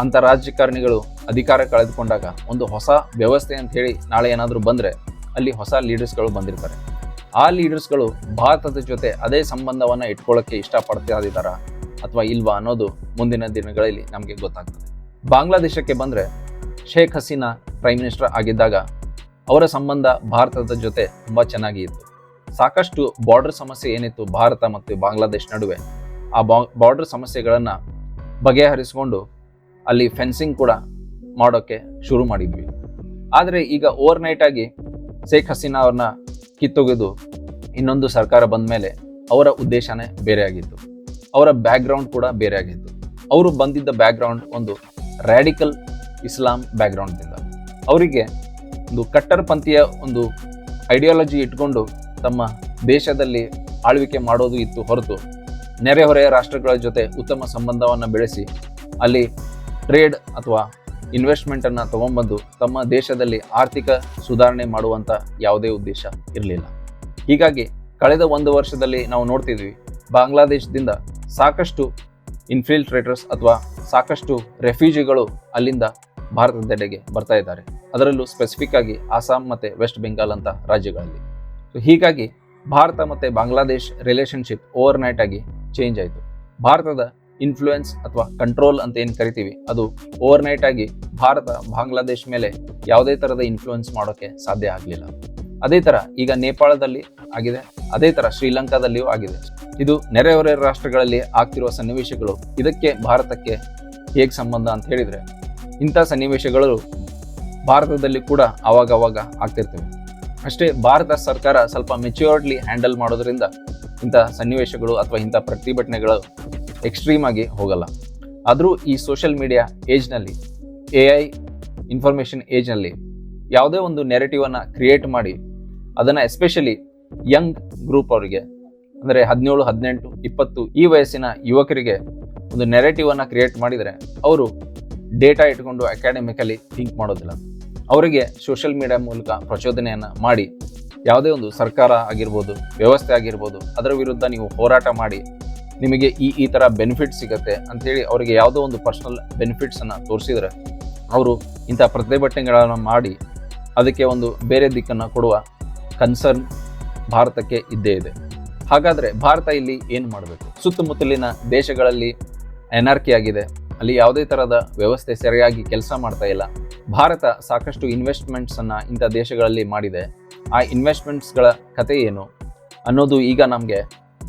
ಅಂಥ ರಾಜಕಾರಣಿಗಳು ಅಧಿಕಾರ ಕಳೆದುಕೊಂಡಾಗ ಒಂದು ಹೊಸ ವ್ಯವಸ್ಥೆ ಅಂತ ಹೇಳಿ ನಾಳೆ ಏನಾದರೂ ಬಂದರೆ ಅಲ್ಲಿ ಹೊಸ ಲೀಡರ್ಸ್ಗಳು ಬಂದಿರ್ತಾರೆ. ಆ ಲೀಡರ್ಸ್ಗಳು ಭಾರತದ ಜೊತೆ ಅದೇ ಸಂಬಂಧವನ್ನು ಇಟ್ಕೊಳ್ಳೋಕ್ಕೆ ಇಷ್ಟಪಡ್ತಾ ಇದ್ದಾರಾ ಅಥವಾ ಇಲ್ವಾ ಅನ್ನೋದು ಮುಂದಿನ ದಿನಗಳಲ್ಲಿ ನಮಗೆ ಗೊತ್ತಾಗ್ತದೆ. ಬಾಂಗ್ಲಾದೇಶಕ್ಕೆ ಬಂದರೆ ಶೇಖ್ ಹಸೀನಾ ಪ್ರೈಮ್ ಮಿನಿಸ್ಟರ್ ಆಗಿದ್ದಾಗ ಅವರ ಸಂಬಂಧ ಭಾರತದ ಜೊತೆ ತುಂಬ ಚೆನ್ನಾಗಿ ಇತ್ತು. ಸಾಕಷ್ಟು ಬಾರ್ಡರ್ ಸಮಸ್ಯೆ ಏನಿತ್ತು ಭಾರತ ಮತ್ತು ಬಾಂಗ್ಲಾದೇಶ ನಡುವೆ. ಆ ಬಾರ್ಡರ್ ಸಮಸ್ಯೆಗಳನ್ನು ಬಗೆಹರಿಸಿಕೊಂಡು ಅಲ್ಲಿ ಫೆನ್ಸಿಂಗ್ ಕೂಡ ಮಾಡೋಕ್ಕೆ ಶುರು ಮಾಡಿದ್ವಿ. ಆದರೆ ಈಗ ಓವರ್ ನೈಟ್ ಆಗಿ ಶೇಖ್ ಹಸೀನಾ ಅವ್ರನ್ನ ಕಿತ್ತೊಗೆದು ಇನ್ನೊಂದು ಸರ್ಕಾರ ಬಂದ ಮೇಲೆ ಅವರ ಉದ್ದೇಶನೇ ಬೇರೆ ಆಗಿತ್ತು. ಅವರ ಬ್ಯಾಕ್ಗ್ರೌಂಡ್ ಕೂಡ ಬೇರೆ ಆಗಿತ್ತು. ಅವರು ಬಂದಿದ್ದ ಬ್ಯಾಕ್ಗ್ರೌಂಡ್ ಒಂದು ರ್ಯಾಡಿಕಲ್ ಇಸ್ಲಾಂ ಬ್ಯಾಕ್ಗ್ರೌಂಡ್ನಿಂದ ಅವರಿಗೆ ಒಂದು ಕಟ್ಟರ್ಪಂಥೀಯ ಒಂದು ಐಡಿಯಾಲಜಿ ಇಟ್ಕೊಂಡು ತಮ್ಮ ದೇಶದಲ್ಲಿ ಆಳ್ವಿಕೆ ಮಾಡೋದು ಇತ್ತು ಹೊರತು ನೆರೆಹೊರೆಯ ರಾಷ್ಟ್ರಗಳ ಜೊತೆ ಉತ್ತಮ ಸಂಬಂಧವನ್ನು ಬೆಳೆಸಿ ಅಲ್ಲಿ ಟ್ರೇಡ್ ಅಥವಾ ಇನ್ವೆಸ್ಟ್ಮೆಂಟನ್ನು ತಗೊಂಬಂದು ತಮ್ಮ ದೇಶದಲ್ಲಿ ಆರ್ಥಿಕ ಸುಧಾರಣೆ ಮಾಡುವಂಥ ಯಾವುದೇ ಉದ್ದೇಶ ಇರಲಿಲ್ಲ. ಹೀಗಾಗಿ ಕಳೆದ ಒಂದು ವರ್ಷದಲ್ಲಿ ನಾವು ನೋಡ್ತಿದ್ವಿ, ಬಾಂಗ್ಲಾದೇಶದಿಂದ ಸಾಕಷ್ಟು ಇನ್ಫಿಲ್ಟ್ರೇಟರ್ಸ್ ಅಥವಾ ಸಾಕಷ್ಟು ರೆಫ್ಯೂಜಿಗಳು ಅಲ್ಲಿಂದ ಭಾರತದೆಡೆಗೆ ಬರ್ತಾ ಇದ್ದಾರೆ. ಅದರಲ್ಲೂ ಸ್ಪೆಸಿಫಿಕ್ ಆಗಿ ಆಸಾಂ ಮತ್ತು ವೆಸ್ಟ್ ಬೆಂಗಾಲ್ ಅಂತ ರಾಜ್ಯಗಳಲ್ಲಿ. ಸೊ ಹೀಗಾಗಿ ಭಾರತ ಮತ್ತು ಬಾಂಗ್ಲಾದೇಶ್ ರಿಲೇಷನ್ಶಿಪ್ ಓವರ್ ನೈಟ್ ಆಗಿ ಚೇಂಜ್ ಆಯಿತು. ಭಾರತದ ಇನ್ಫ್ಲೂಯೆನ್ಸ್ ಅಥವಾ ಕಂಟ್ರೋಲ್ ಅಂತ ಏನು ಕರಿತೀವಿ? ಅದು ಓವರ್ ನೈಟ್ ಆಗಿ ಭಾರತ, ಬಾಂಗ್ಲಾದೇಶ್ ಮೇಲೆ ಯಾವುದೇ ಥರದ ಇನ್ಫ್ಲೂಯೆನ್ಸ್ ಮಾಡೋಕ್ಕೆ ಸಾಧ್ಯ ಆಗಲಿಲ್ಲ. ಅದೇ ಥರ ಈಗ ನೇಪಾಳದಲ್ಲಿ ಆಗಿದೆ. ಅದೇ ಥರ ಶ್ರೀಲಂಕಾದಲ್ಲಿಯೂ ಆಗಿದೆ. ಇದು ನೆರೆಹೊರೆ ರಾಷ್ಟ್ರಗಳಲ್ಲಿ ಆಗ್ತಿರುವ ಸನ್ನಿವೇಶಗಳು. ಇದಕ್ಕೆ ಭಾರತಕ್ಕೆ ಹೇಗೆ ಸಂಬಂಧ ಅಂತ ಹೇಳಿದರೆ, ಇಂಥ ಸನ್ನಿವೇಶಗಳು ಭಾರತದಲ್ಲಿ ಕೂಡ ಆವಾಗವಾಗ ಆಗ್ತಿರ್ತವೆ. ಅಷ್ಟೇ ಭಾರತ ಸರ್ಕಾರ ಸ್ವಲ್ಪ ಮೆಚ್ಯೂರ್ಡ್ಲಿ ಹ್ಯಾಂಡಲ್ ಮಾಡೋದ್ರಿಂದ ಇಂಥ ಸನ್ನಿವೇಶಗಳು ಅಥವಾ ಇಂಥ ಪ್ರತಿಭಟನೆಗಳು ಎಕ್ಸ್ಟ್ರೀಮ್ ಆಗಿ ಹೋಗಲ್ಲ. ಆದರೂ ಈ ಸೋಷಿಯಲ್ ಮೀಡಿಯಾ ಏಜ್ನಲ್ಲಿ ಎ ಐ ಇನ್ಫಾರ್ಮೇಷನ್ ಏಜ್ನಲ್ಲಿ ಯಾವುದೇ ಒಂದು ನೆರೆಟಿವನ್ನು ಕ್ರಿಯೇಟ್ ಮಾಡಿ, ಅದನ್ನು ಎಸ್ಪೆಷಲಿ ಯಂಗ್ ಗ್ರೂಪ್ ಅವರಿಗೆ, ಅಂದರೆ ಹದಿನೇಳು, ಹದಿನೆಂಟು, ಇಪ್ಪತ್ತು ಈ ವಯಸ್ಸಿನ ಯುವಕರಿಗೆ ಒಂದು ನೆರೆಟಿವನ್ನು ಕ್ರಿಯೇಟ್ ಮಾಡಿದರೆ ಅವರು ಡೇಟಾ ಇಟ್ಕೊಂಡು ಅಕಾಡೆಮಿಕಲಿ ಥಿಂಕ್ ಮಾಡೋದಿಲ್ಲ. ಅವರಿಗೆ ಸೋಷಿಯಲ್ ಮೀಡಿಯಾ ಮೂಲಕ ಪ್ರಚೋದನೆಯನ್ನು ಮಾಡಿ, ಯಾವುದೇ ಒಂದು ಸರ್ಕಾರ ಆಗಿರ್ಬೋದು, ವ್ಯವಸ್ಥೆ ಆಗಿರ್ಬೋದು, ಅದರ ವಿರುದ್ಧ ನೀವು ಹೋರಾಟ ಮಾಡಿ, ನಿಮಗೆ ಈ ಈ ಥರ ಬೆನಿಫಿಟ್ ಸಿಗುತ್ತೆ ಅಂಥೇಳಿ ಅವರಿಗೆ ಯಾವುದೋ ಒಂದು ಪರ್ಸ್ನಲ್ ಬೆನಿಫಿಟ್ಸನ್ನು ತೋರಿಸಿದರೆ, ಅವರು ಇಂಥ ಪ್ರತಿಭಟನೆಗಳನ್ನು ಮಾಡಿ, ಅದಕ್ಕೆ ಒಂದು ಬೇರೆ ದಿಕ್ಕನ್ನು ಕೊಡುವ ಕನ್ಸರ್ನ್ ಭಾರತಕ್ಕೆ ಇದ್ದೇ ಇದೆ. ಹಾಗಾದರೆ ಭಾರತ ಇಲ್ಲಿ ಏನು ಮಾಡಬೇಕು? ಸುತ್ತಮುತ್ತಲಿನ ದೇಶಗಳಲ್ಲಿ ಎನಾರ್ಕಿ ಆಗಿದೆ, ಅಲ್ಲಿ ಯಾವುದೇ ಥರದ ವ್ಯವಸ್ಥೆ ಸರಿಯಾಗಿ ಕೆಲಸ ಮಾಡ್ತಾ ಇಲ್ಲ ಭಾರತ ಸಾಕಷ್ಟು ಇನ್ವೆಸ್ಟ್ಮೆಂಟ್ಸನ್ನು ಇಂಥ ದೇಶಗಳಲ್ಲಿ ಮಾಡಿದೆ. ಆ ಇನ್ವೆಸ್ಟ್ಮೆಂಟ್ಸ್ಗಳ ಕತೆ ಏನು ಅನ್ನೋದು ಈಗ ನಮಗೆ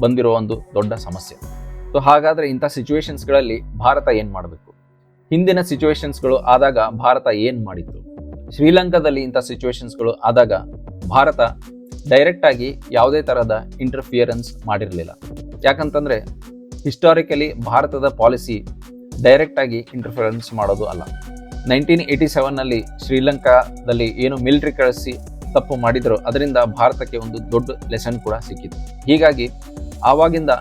ಬಂದಿರೋ ಒಂದು ದೊಡ್ಡ ಸಮಸ್ಯೆ. ಸೊ ಹಾಗಾದರೆ ಇಂಥ ಸಿಚುವೇಶನ್ಸ್ಗಳಲ್ಲಿ ಭಾರತ ಏನು ಮಾಡಬೇಕು? ಹಿಂದಿನ ಸಿಚುವೇಶನ್ಸ್ಗಳು ಆದಾಗ ಭಾರತ ಏನು ಮಾಡಿತ್ತು? ಶ್ರೀಲಂಕಾದಲ್ಲಿ ಇಂಥ ಸಿಚುವೇಶನ್ಸ್ಗಳು ಆದಾಗ ಭಾರತ ಡೈರೆಕ್ಟಾಗಿ ಯಾವುದೇ ಥರದ ಇಂಟರ್ಫಿಯರೆನ್ಸ್ ಮಾಡಿರಲಿಲ್ಲ. ಯಾಕಂತಂದರೆ ಹಿಸ್ಟಾರಿಕಲಿ ಭಾರತದ ಪಾಲಿಸಿ ಡೈರೆಕ್ಟಾಗಿ ಇಂಟರ್ಫಿಯರೆನ್ಸ್ ಮಾಡೋದು ಅಲ್ಲ. ನೈನ್ಟೀನ್ ಏಯ್ಟಿ ಸೆವೆನ್ನಲ್ಲಿ ಶ್ರೀಲಂಕಾದಲ್ಲಿ ಏನು ಮಿಲಿಟರಿ ಕಳಿಸಿ ತಪ್ಪು ಮಾಡಿದ್ರು, ಅದರಿಂದ ಭಾರತಕ್ಕೆ ಒಂದು ದೊಡ್ಡ ಲೆಸನ್ ಕೂಡ ಸಿಕ್ಕಿತು ಹೀಗಾಗಿ ಆವಾಗಿಂದ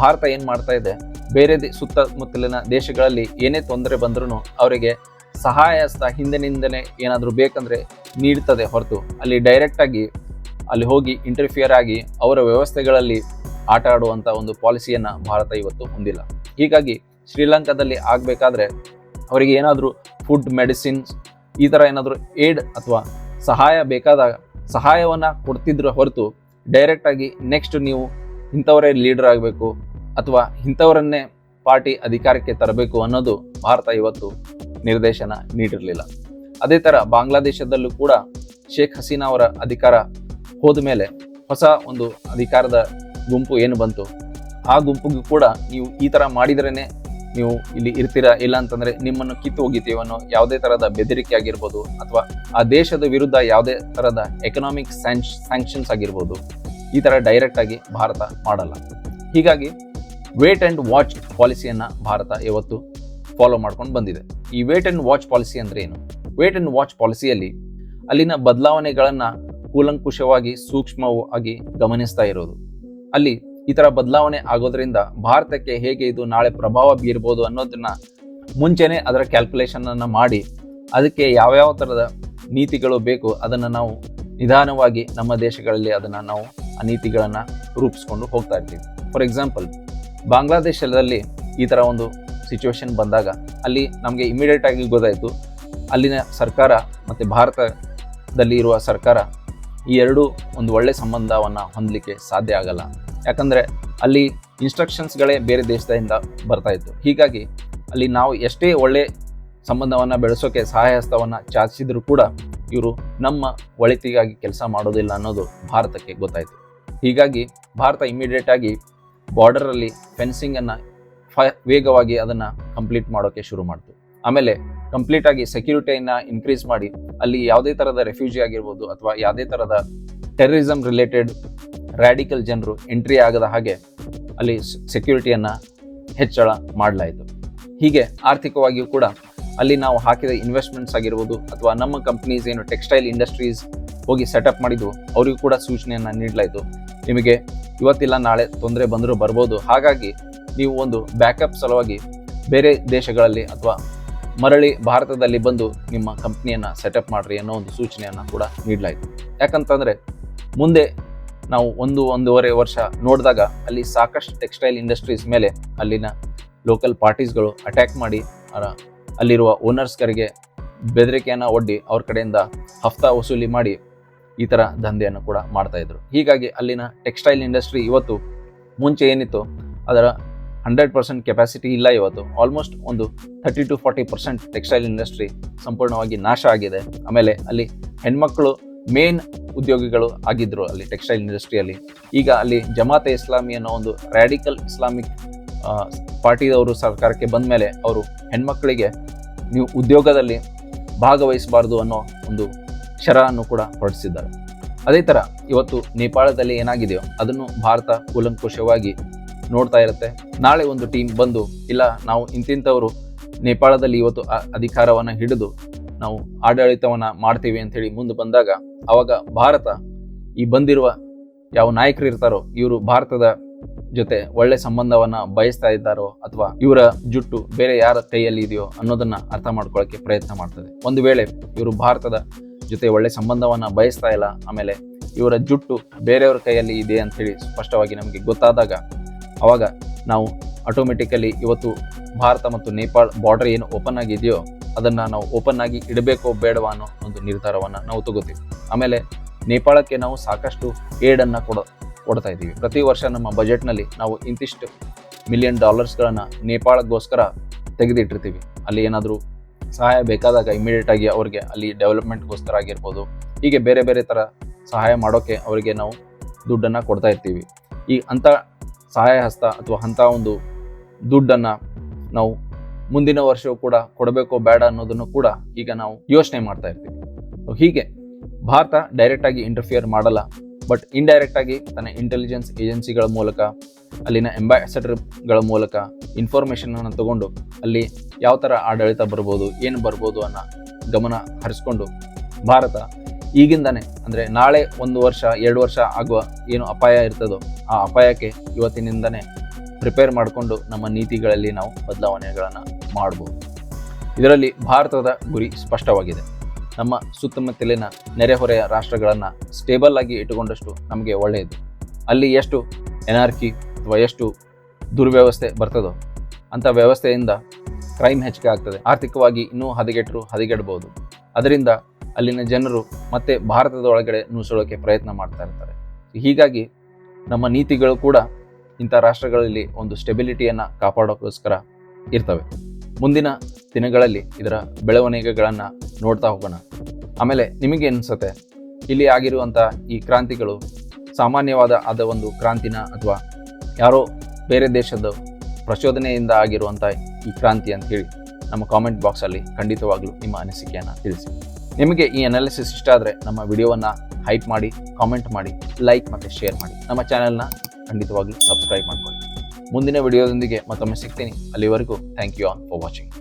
ಭಾರತ ಏನು ಮಾಡ್ತಾ ಇದೆ, ಬೇರೆ ದೇ, ಸುತ್ತಮುತ್ತಲಿನ ದೇಶಗಳಲ್ಲಿ ಏನೇ ತೊಂದರೆ ಬಂದರೂ ಅವರಿಗೆ ಸಹಾಯ ಹಸ್ತ ಹಿಂದಿನಿಂದಲೇ ಏನಾದರೂ ಬೇಕಂದರೆ ನೀಡ್ತದೆ ಹೊರತು. ಅಲ್ಲಿ ಡೈರೆಕ್ಟಾಗಿ ಅಲ್ಲಿ ಹೋಗಿ ಇಂಟರ್ಫಿಯರ್ ಆಗಿ ಅವರ ವ್ಯವಸ್ಥೆಗಳಲ್ಲಿ ಆಟ ಆಡುವಂಥ ಒಂದು ಪಾಲಿಸಿಯನ್ನು ಭಾರತ ಇವತ್ತು ಹೊಂದಿಲ್ಲ. ಹೀಗಾಗಿ ಶ್ರೀಲಂಕಾದಲ್ಲಿ ಆಗಬೇಕಾದ್ರೆ ಅವರಿಗೆ ಏನಾದರೂ ಫುಡ್ ಮೆಡಿಸಿನ್ಸ್ ಈ ಥರ ಏನಾದರೂ ಏಡ್ ಅಥವಾ ಸಹಾಯ ಬೇಕಾದಾಗ ಸಹಾಯವನ್ನು ಕೊಡ್ತಿದ್ರ ಹೊರತು ಡೈರೆಕ್ಟಾಗಿ ನೆಕ್ಸ್ಟ್ ನೀವು ಇಂಥವರೇ ಲೀಡರ್ ಆಗಬೇಕು ಅಥವಾ ಇಂಥವರನ್ನೇ ಪಾರ್ಟಿ ಅಧಿಕಾರಕ್ಕೆ ತರಬೇಕು ಅನ್ನೋದು ಭಾರತ ಇವತ್ತು ನಿರ್ದೇಶನ ನೀಡಿರಲಿಲ್ಲ. ಅದೇ ಥರ ಬಾಂಗ್ಲಾದೇಶದಲ್ಲೂ ಕೂಡ ಶೇಖ್ ಹಸೀನಾ ಅವರ ಅಧಿಕಾರ ಹೋದ ಮೇಲೆ ಹೊಸ ಒಂದು ಅಧಿಕಾರದ ಗುಂಪು ಏನು ಬಂತು? ಆ ಗುಂಪಿಗೂ ಕೂಡ ನೀವು ಈ ಥರ ಮಾಡಿದ್ರೇ ನೀವು ಇಲ್ಲಿ ಇರ್ತೀರಾ ಇಲ್ಲ ಅಂತಂದ್ರೆ ನಿಮ್ಮನ್ನು ಕಿತ್ತು ಹೋಗಿತೀವನ್ನೋ ಯಾವುದೇ ತರಹದ ಬೆದರಿಕೆ ಆಗಿರ್ಬೋದು ಅಥವಾ ಆ ದೇಶದ ವಿರುದ್ಧ ಯಾವುದೇ ತರಹದ ಎಕನಾಮಿಕ್ ಸ್ಯಾಂಕ್ಷನ್ಸ್ ಆಗಿರ್ಬೋದು, ಈ ತರ ಡೈರೆಕ್ಟ್ ಆಗಿ ಭಾರತ ಮಾಡಲ್ಲ. ಹೀಗಾಗಿ ವೇಟ್ ಅಂಡ್ ವಾಚ್ ಪಾಲಿಸಿಯನ್ನ ಭಾರತ ಇವತ್ತು ಫಾಲೋ ಮಾಡ್ಕೊಂಡು ಬಂದಿದೆ. ಈ ವೇಟ್ ಅಂಡ್ ವಾಚ್ ಪಾಲಿಸಿ ಅಂದ್ರೆ ಏನು? ವೇಟ್ ಅಂಡ್ ವಾಚ್ ಪಾಲಿಸಿಯಲ್ಲಿ ಅಲ್ಲಿನ ಬದಲಾವಣೆಗಳನ್ನು ಕೂಲಂಕುಷವಾಗಿ, ಸೂಕ್ಷ್ಮವಾಗಿ ಗಮನಿಸ್ತಾ ಇರೋದು. ಅಲ್ಲಿ ಈ ತರ ಬದಲಾವಣೆ ಆಗೋದ್ರಿಂದ ಭಾರತಕ್ಕೆ ಹೇಗೆ ಇದು ನಾಳೆ ಪ್ರಭಾವ ಬೀರ್ಬೋದು ಅನ್ನೋದನ್ನ ಮುಂಚೆನೆ ಅದರ ಕ್ಯಾಲ್ಕುಲೇಷನ್ ಅನ್ನು ಮಾಡಿ ಅದಕ್ಕೆ ಯಾವ್ಯಾವ ಥರದ ನೀತಿಗಳು ಬೇಕು ಅದನ್ನು ನಾವು ನಿಧಾನವಾಗಿ ನಮ್ಮ ದೇಶಗಳಲ್ಲಿ ಅದನ್ನು ನಾವು ಆ ನೀತಿಗಳನ್ನು ರೂಪಿಸ್ಕೊಂಡು ಹೋಗ್ತಾ ಇರ್ತೀವಿ. ಫಾರ್ ಎಕ್ಸಾಂಪಲ್ ಬಾಂಗ್ಲಾದೇಶದಲ್ಲಿ ಈ ಥರ ಒಂದು ಸಿಚುವೇಶನ್ ಬಂದಾಗ ಅಲ್ಲಿ ನಮಗೆ ಇಮಿಡಿಯೇಟ್ ಆಗಿ ಗೊತ್ತಾಯಿತು. ಅಲ್ಲಿನ ಸರ್ಕಾರ ಮತ್ತು ಭಾರತದಲ್ಲಿ ಇರುವ ಸರ್ಕಾರ ಈ ಎರಡೂ ಒಂದು ಒಳ್ಳೆ ಸಂಬಂಧವನ್ನು ಹೊಂದಲಿಕ್ಕೆ ಸಾಧ್ಯ ಆಗಲ್ಲ. ಯಾಕಂದರೆ ಅಲ್ಲಿ ಇನ್ಸ್ಟ್ರಕ್ಷನ್ಸ್ಗಳೇ ಬೇರೆ ದೇಶದಿಂದ ಬರ್ತಾ ಇತ್ತು. ಹೀಗಾಗಿ ಅಲ್ಲಿ ನಾವು ಎಷ್ಟೇ ಒಳ್ಳೆ ಸಂಬಂಧವನ್ನು ಬೆಳೆಸೋಕೆ ಸಹಾಯ ಹಸ್ತವನ್ನು ಚಾಚಿಸಿದರೂ ಕೂಡ ಇವರು ನಮ್ಮ ಒಳಿತಿಗಾಗಿ ಕೆಲಸ ಮಾಡೋದಿಲ್ಲ ಅನ್ನೋದು ಭಾರತಕ್ಕೆ ಗೊತ್ತಾಯಿತು. ಹೀಗಾಗಿ ಭಾರತ ಇಮಿಡಿಯೇಟ್ ಆಗಿ ಬಾರ್ಡರಲ್ಲಿ ಫೆನ್ಸಿಂಗನ್ನು ಫ, ವೇಗವಾಗಿ ಅದನ್ನು ಕಂಪ್ಲೀಟ್ ಮಾಡೋಕ್ಕೆ ಶುರು ಮಾಡ್ತು. ಆಮೇಲೆ ಕಂಪ್ಲೀಟಾಗಿ ಸೆಕ್ಯೂರಿಟಿಯನ್ನು ಇನ್ಕ್ರೀಸ್ ಮಾಡಿ ಅಲ್ಲಿ ಯಾವುದೇ ಥರದ ರೆಫ್ಯೂಜಿ ಆಗಿರ್ಬೋದು ಅಥವಾ ಯಾವುದೇ ಥರದ ಟೆರರಿಸಮ್ ರಿಲೇಟೆಡ್ ರ್ಯಾಡಿಕಲ್ ಜನರು ಎಂಟ್ರಿ ಆಗದ ಹಾಗೆ ಅಲ್ಲಿ ಸೆಕ್ಯೂರಿಟಿಯನ್ನು ಹೆಚ್ಚಳ ಮಾಡಲಾಯಿತು. ಹೀಗೆ ಆರ್ಥಿಕವಾಗಿಯೂ ಕೂಡ ಅಲ್ಲಿ ನಾವು ಹಾಕಿದ ಇನ್ವೆಸ್ಟ್ಮೆಂಟ್ಸ್ ಆಗಿರ್ಬೋದು ಅಥವಾ ನಮ್ಮ ಕಂಪ್ನೀಸ್ ಏನು ಟೆಕ್ಸ್ಟೈಲ್ ಇಂಡಸ್ಟ್ರೀಸ್ ಹೋಗಿ ಸೆಟಪ್ ಮಾಡಿದ್ದು ಅವರಿಗೂ ಕೂಡ ಸೂಚನೆಯನ್ನು ನೀಡಲಾಯಿತು. ನಿಮಗೆ ಇವತ್ತಿಲ್ಲ, ನಾಳೆ ತೊಂದರೆ ಬಂದರೂ ಬರ್ಬೋದು. ಹಾಗಾಗಿ ನೀವು ಒಂದು ಬ್ಯಾಕಪ್ ಸಲುವಾಗಿ ಬೇರೆ ದೇಶಗಳಲ್ಲಿ ಅಥವಾ ಮರಳಿ ಭಾರತದಲ್ಲಿ ಬಂದು ನಿಮ್ಮ ಕಂಪ್ನಿಯನ್ನು ಸೆಟಪ್ ಮಾಡಿರಿ ಅನ್ನೋ ಒಂದು ಸೂಚನೆಯನ್ನು ಕೂಡ ನೀಡಲಾಯಿತು. ಯಾಕಂತಂದರೆ ಮುಂದೆ ನಾವು ಒಂದು, ಒಂದೂವರೆ ವರ್ಷ ನೋಡಿದಾಗ ಅಲ್ಲಿ ಸಾಕಷ್ಟು ಟೆಕ್ಸ್ಟೈಲ್ ಇಂಡಸ್ಟ್ರೀಸ್ ಮೇಲೆ ಅಲ್ಲಿನ ಲೋಕಲ್ ಪಾರ್ಟೀಸ್ಗಳು ಅಟ್ಯಾಕ್ ಮಾಡಿ ಅಲ್ಲಿರುವ ಓನರ್ಸ್ಗಳಿಗೆ ಬೆದರಿಕೆಯನ್ನು ಒಡ್ಡಿ ಅವ್ರ ಕಡೆಯಿಂದ ಹಫ್ತಾ ವಸೂಲಿ ಮಾಡಿ ಈ ಥರ ದಂಧೆಯನ್ನು ಕೂಡ ಮಾಡ್ತಾ ಇದ್ರು. ಹೀಗಾಗಿ ಅಲ್ಲಿನ ಟೆಕ್ಸ್ಟೈಲ್ ಇಂಡಸ್ಟ್ರಿ ಇವತ್ತು ಮುಂಚೆ ಏನಿತ್ತು, ಅದರ ಹಂಡ್ರೆಡ್ ಪರ್ಸೆಂಟ್ ಕೆಪಾಸಿಟಿ ಇಲ್ಲ ಇವತ್ತು. ಆಲ್ಮೋಸ್ಟ್ ಒಂದು thirty to forty percent textile industry ಸಂಪೂರ್ಣವಾಗಿ ನಾಶ ಆಗಿದೆ. ಆಮೇಲೆ ಅಲ್ಲಿ ಹೆಣ್ಮಕ್ಳು ಮೇನ್ ಉದ್ಯೋಗಿಗಳು ಆಗಿದ್ರು ಅಲ್ಲಿ ಟೆಕ್ಸ್ಟೈಲ್ ಇಂಡಸ್ಟ್ರಿಯಲ್ಲಿ ಈಗ ಅಲ್ಲಿ ಜಮಾತೆ ಇಸ್ಲಾಮಿ ಅನ್ನೋ ಒಂದು ರ್ಯಾಡಿಕಲ್ ಇಸ್ಲಾಮಿಕ್ ಪಾರ್ಟಿಯವರು ಸರ್ಕಾರಕ್ಕೆ ಬಂದ ಮೇಲೆ ಅವರು ಹೆಣ್ಮಕ್ಳಿಗೆ ನೀವು ಉದ್ಯೋಗದಲ್ಲಿ ಭಾಗವಹಿಸಬಾರ್ದು ಅನ್ನೋ ಒಂದು ಶರವನ್ನು ಕೂಡ ಹೊರಡಿಸಿದ್ದಾರೆ. ಅದೇ ಥರ ಇವತ್ತು ನೇಪಾಳದಲ್ಲಿ ಏನಾಗಿದೆಯೋ ಅದನ್ನು ಭಾರತ ಕೂಲಂಕುಷವಾಗಿ ನೋಡ್ತಾ ಇರುತ್ತೆ. ನಾಳೆ ಒಂದು ಟೀಮ್ ಬಂದು, ಇಲ್ಲ, ನಾವು ಇಂತಿಂಥವರು ನೇಪಾಳದಲ್ಲಿ ಇವತ್ತು ಅಧಿಕಾರವನ್ನು ಹಿಡಿದು ನಾವು ಆಡಳಿತವನ್ನು ಮಾಡ್ತೀವಿ ಅಂಥೇಳಿ ಮುಂದೆ ಬಂದಾಗ, ಅವಾಗ ಭಾರತ ಈ ಬಂದಿರುವ ಯಾವ ನಾಯಕರು ಇರ್ತಾರೋ, ಇವರು ಭಾರತದ ಜೊತೆ ಒಳ್ಳೆ ಸಂಬಂಧವನ್ನ ಬಯಸ್ತಾ ಇದ್ದಾರೋ ಅಥವಾ ಇವರ ಜುಟ್ಟು ಬೇರೆ ಯಾರ ಕೈಯಲ್ಲಿ ಇದೆಯೋ ಅನ್ನೋದನ್ನ ಅರ್ಥ ಮಾಡ್ಕೊಳ್ಳೋಕೆ ಪ್ರಯತ್ನ ಮಾಡ್ತದೆ. ಒಂದು ವೇಳೆ ಇವರು ಭಾರತದ ಜೊತೆ ಒಳ್ಳೆ ಸಂಬಂಧವನ್ನ ಬಯಸ್ತಾ ಇಲ್ಲ, ಆಮೇಲೆ ಇವರ ಜುಟ್ಟು ಬೇರೆಯವರ ಕೈಯಲ್ಲಿ ಇದೆ ಅಂತೇಳಿ ಸ್ಪಷ್ಟವಾಗಿ ನಮಗೆ ಗೊತ್ತಾದಾಗ, ಅವಾಗ ನಾವು ಆಟೋಮೆಟಿಕಲಿ ಇವತ್ತು ಭಾರತ ಮತ್ತು ನೇಪಾಳ ಬಾರ್ಡರ್ ಏನು ಓಪನ್ ಆಗಿದೆಯೋ ಅದನ್ನು ನಾವು ಓಪನ್ ಆಗಿ ಇಡಬೇಕೋ ಬೇಡವಾ ಅನ್ನೋ ಒಂದು ನಿರ್ಧಾರವನ್ನು ನಾವು ತಗೋತೀವಿ. ಆಮೇಲೆ ನೇಪಾಳಕ್ಕೆ ನಾವು ಸಾಕಷ್ಟು ಏಡನ್ನು ಕೊಡ, ಕೊಡ್ತಾ ಇದ್ದೀವಿ. ಪ್ರತಿ ವರ್ಷ ನಮ್ಮ ಬಜೆಟ್ನಲ್ಲಿ ನಾವು ಇಂತಿಷ್ಟು ಮಿಲಿಯನ್ ಡಾಲರ್ಸ್ಗಳನ್ನು ನೇಪಾಳಕ್ಕೋಸ್ಕರ ತೆಗೆದಿಟ್ಟಿರ್ತೀವಿ. ಅಲ್ಲಿ ಏನಾದರೂ ಸಹಾಯ ಬೇಕಾದಾಗ ಇಮಿಡಿಯೇಟ್ ಆಗಿ ಅವ್ರಿಗೆ ಅಲ್ಲಿ ಡೆವಲಪ್ಮೆಂಟ್ಗೋಸ್ಕರ ಆಗಿರ್ಬೋದು, ಹೀಗೆ ಬೇರೆ ಬೇರೆ ಥರ ಸಹಾಯ ಮಾಡೋಕ್ಕೆ ಅವರಿಗೆ ನಾವು ದುಡ್ಡನ್ನು ಕೊಡ್ತಾ ಇರ್ತೀವಿ. ಈ ಅಂಥ ಸಹಾಯ ಹಸ್ತ ಅಥವಾ ಅಂಥ ಒಂದು ದುಡ್ಡನ್ನು ನಾವು ಮುಂದಿನ ವರ್ಷವೂ ಕೂಡ ಕೊಡಬೇಕೋ ಬೇಡ ಅನ್ನೋದನ್ನು ಕೂಡ ಈಗ ನಾವು ಯೋಚನೆ ಮಾಡ್ತಾ ಇರ್ತೀವಿ. ಹೀಗೆ ಭಾರತ ಡೈರೆಕ್ಟಾಗಿ ಇಂಟರ್ಫಿಯರ್ ಮಾಡಲ್ಲ ಬಟ್ ಇಂಡೈರೆಕ್ಟ್ ಆಗಿ ತನ್ನ ಇಂಟೆಲಿಜೆನ್ಸ್ ಏಜೆನ್ಸಿಗಳ ಮೂಲಕ, ಅಲ್ಲಿನ ಎಂಬಾಸಡರ್ಗಳ ಮೂಲಕ ಇನ್ಫಾರ್ಮೇಷನ್ ಅನ್ನು ತಗೊಂಡು ಅಲ್ಲಿ ಯಾವ ಥರ ಆಡಳಿತ ಬರ್ಬೋದು, ಏನು ಬರ್ಬೋದು ಅನ್ನೋ ಗಮನ ಹರಿಸ್ಕೊಂಡು ಭಾರತ ಈಗಿಂದಾನೆ, ಅಂದರೆ ನಾಳೆ ಒಂದು ವರ್ಷ, ಎರಡು ವರ್ಷ ಆಗುವ ಏನು ಅಪಾಯ ಇರ್ತದೋ, ಆ ಅಪಾಯಕ್ಕೆ ಇವತ್ತಿನಿಂದನೇ ಪ್ರಿಪೇರ್ ಮಾಡಿಕೊಂಡು ನಮ್ಮ ನೀತಿಗಳಲ್ಲಿ ನಾವು ಬದಲಾವಣೆಗಳನ್ನು ಮಾಡ್ಬೋದು. ಇದರಲ್ಲಿ ಭಾರತದ ಗುರಿ ಸ್ಪಷ್ಟವಾಗಿದೆ. ನಮ್ಮ ಸುತ್ತಮುತ್ತಲಿನ ನೆರೆಹೊರೆಯ ರಾಷ್ಟ್ರಗಳನ್ನು ಸ್ಟೇಬಲ್ ಆಗಿ ಇಟ್ಟುಕೊಂಡಷ್ಟು ನಮಗೆ ಒಳ್ಳೆಯದು. ಅಲ್ಲಿ ಎಷ್ಟು ಎನಾರ್ಕಿ ಅಥವಾ ಎಷ್ಟು ದುರ್ವ್ಯವಸ್ಥೆ ಬರ್ತದೋ ಅಂಥ ವ್ಯವಸ್ಥೆಯಿಂದ ಕ್ರೈಮ್ ಹೆಚ್ಚಿಗೆ ಆಗ್ತದೆ. ಆರ್ಥಿಕವಾಗಿ ಇನ್ನೂ ಹದಗೆಟ್ಟರು ಹದಗೆಡ್ಬೋದು. ಅದರಿಂದ ಅಲ್ಲಿನ ಜನರು ಮತ್ತೆ ಭಾರತದ ಒಳಗಡೆ ನುಸುಳೋಕೆ ಪ್ರಯತ್ನ ಮಾಡ್ತಾ ಇರ್ತಾರೆ. ಹೀಗಾಗಿ ನಮ್ಮ ನೀತಿಗಳು ಕೂಡ ಇಂಥ ರಾಷ್ಟ್ರಗಳಲ್ಲಿ ಒಂದು ಸ್ಟೆಬಿಲಿಟಿಯನ್ನು ಕಾಪಾಡೋಕ್ಕೋಸ್ಕರ ಇರ್ತವೆ. ಮುಂದಿನ ದಿನಗಳಲ್ಲಿ ಇದರ ಬೆಳವಣಿಗೆಗಳನ್ನು ನೋಡ್ತಾ ಹೋಗೋಣ. ಆಮೇಲೆ ನಿಮಗೆ ಅನಿಸುತ್ತೆ ಇಲ್ಲಿ ಆಗಿರುವಂಥ ಈ ಕ್ರಾಂತಿಗಳು ಸಾಮಾನ್ಯವಾದ ಆದ ಒಂದು ಕ್ರಾಂತಿನ ಅಥವಾ ಯಾರೋ ಬೇರೆ ದೇಶದ ಪ್ರಚೋದನೆಯಿಂದ ಆಗಿರುವಂಥ ಈ ಕ್ರಾಂತಿ ಅಂತ ಹೇಳಿ ನಮ್ಮ ಕಾಮೆಂಟ್ ಬಾಕ್ಸಲ್ಲಿ ಖಂಡಿತವಾಗ್ಲೂ ನಿಮ್ಮ ಅನಿಸಿಕೆಯನ್ನು ತಿಳಿಸಿ. ನಿಮಗೆ ಈ ಅನಾಲಿಸಿಸ್ ಇಷ್ಟ ಆದರೆ ನಮ್ಮ ವಿಡಿಯೋವನ್ನು ಹೈಪ್ ಮಾಡಿ, ಕಾಮೆಂಟ್ ಮಾಡಿ, ಲೈಕ್ ಮತ್ತು ಶೇರ್ ಮಾಡಿ. ನಮ್ಮ ಚಾನೆಲ್ನ ಖಂಡಿತವಾಗ್ಲೂ ಸಬ್ಸ್ಕ್ರೈಬ್ ಮಾಡ್ಕೊಳ್ಳಿ. ಮುಂದಿನ ವಿಡಿಯೋದೊಂದಿಗೆ ಮತ್ತೊಮ್ಮೆ ಸಿಗ್ತೀನಿ. ಅಲ್ಲಿವರೆಗೂ thank you all for watching